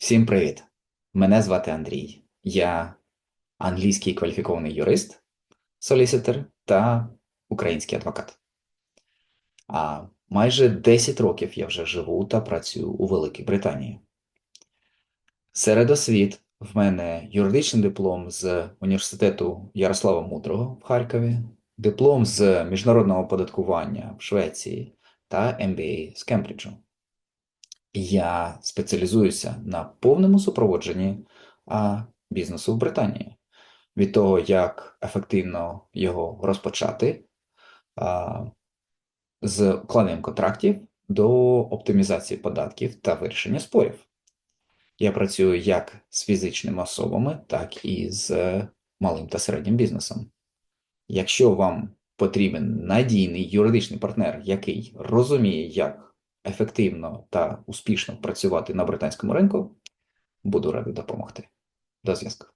Всім привіт! Мене звати Андрій. Я англійський кваліфікований юрист, соліситер та український адвокат. А майже 10 років я вже живу та працюю у Великій Британії. Серед освіт в мене юридичний диплом з університету Ярослава Мудрого в Харкові, диплом з міжнародного оподаткування в Швеції та MBA з Кембриджу. Я спеціалізуюся на повному супроводженні бізнесу в Британії. Від того, як ефективно його розпочати з укладенням контрактів до оптимізації податків та вирішення спорів. Я працюю як з фізичними особами, так і з малим та середнім бізнесом. Якщо вам потрібен надійний юридичний партнер, який розуміє, як ефективно та успішно працювати на британському ринку, буду радий допомогти. До зв'язку.